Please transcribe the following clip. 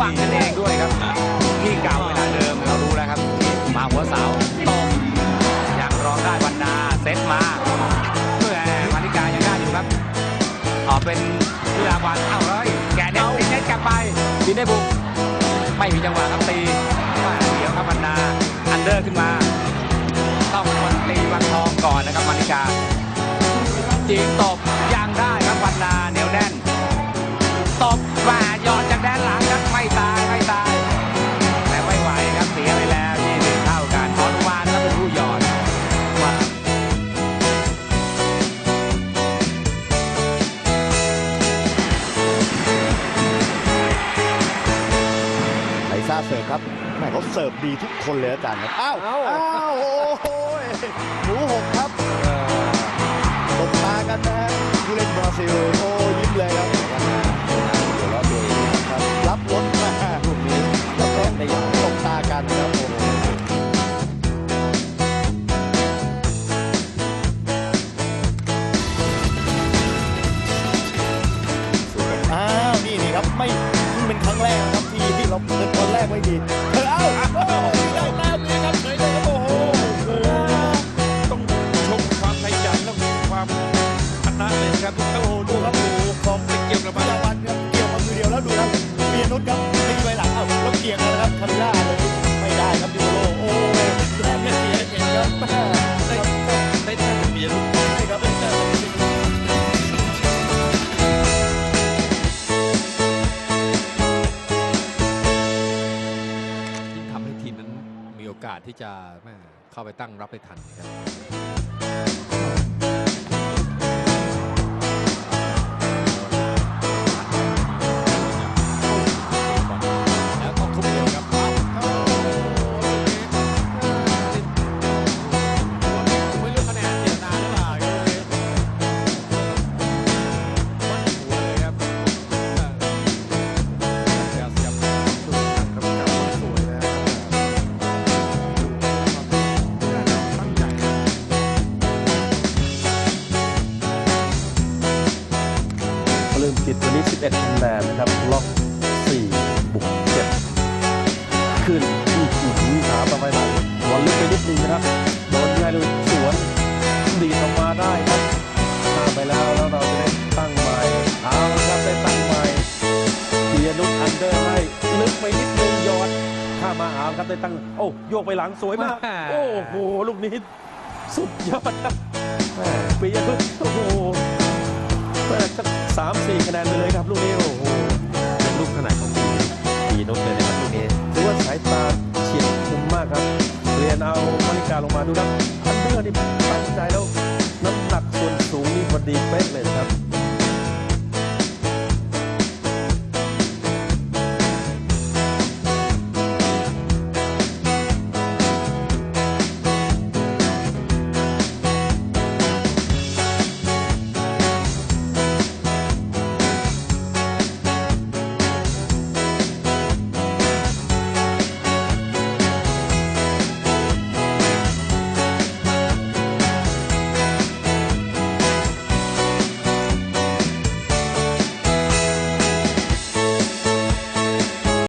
บังกันเองด้วยครับ ที่เก่าเวลาเดิมเรารู้แล้วครับ มาหัวเสาตกยังรองได้บรรดาเซตมาเมื่อมาริกายังได้อยู่ครับออกเป็นเวลาวันเอ้าเลยแกเน็ตตีเน็ตกลับไปตีได้บุกไม่มีจังหวะครับตีเดี๋ยวครับบรรดาอันเดอร์ขึ้นมา ต้องคนตีวันทองก่อนนะครับมาริกาจีนตบ ครับแม่เขาเสิร์ฟดีทุกคนเลยอาจารย์ครับอ้าวเอ้าอ้าวโอ้โหหนูหกครับตบตากันนะฮะผู้เล่นบราซิลโอ้ ไม่ดีเออเอ้า อกาสที่จะเข้าไปตั้งรับได้ทันครับ จิตวันนี้ 11คะแนนนะครับล็อก4บุก7ขึ้นอีกอีกหาต่อไปมาบอลลึกไปนิดนึงนะครับโดนง่ายเลยสวนดีดออกมาได้ครับข้ามไปแล้วแล้วเราจะได้ตั้งใหม่เอาละครับได้ตั้งใหม่เปียนุชอันเดอร์ให้ลึกไปนิดนึงยอดข้ามมาเอาครับได้ตั้งโอ้โยกไปหลังสวยมาก โอ้โหลูกนี้สุดยอดครับแม่เปียนุชโอ้โหแม่ สามสี่คะแนนไปเลยครับลูกนี้โอ้โหเป็นลูกขนาดของปีปีนุชเลยนะครับลูกนี้ถือว่าสายตาเฉียบคมมากครับ เรียนเอามาริกาลงมาดูครับทันเดอร์นี่ตั้งใจแล้วน้ำหนักส่วนสูงนี่พอดีเป๊ะเลยครับ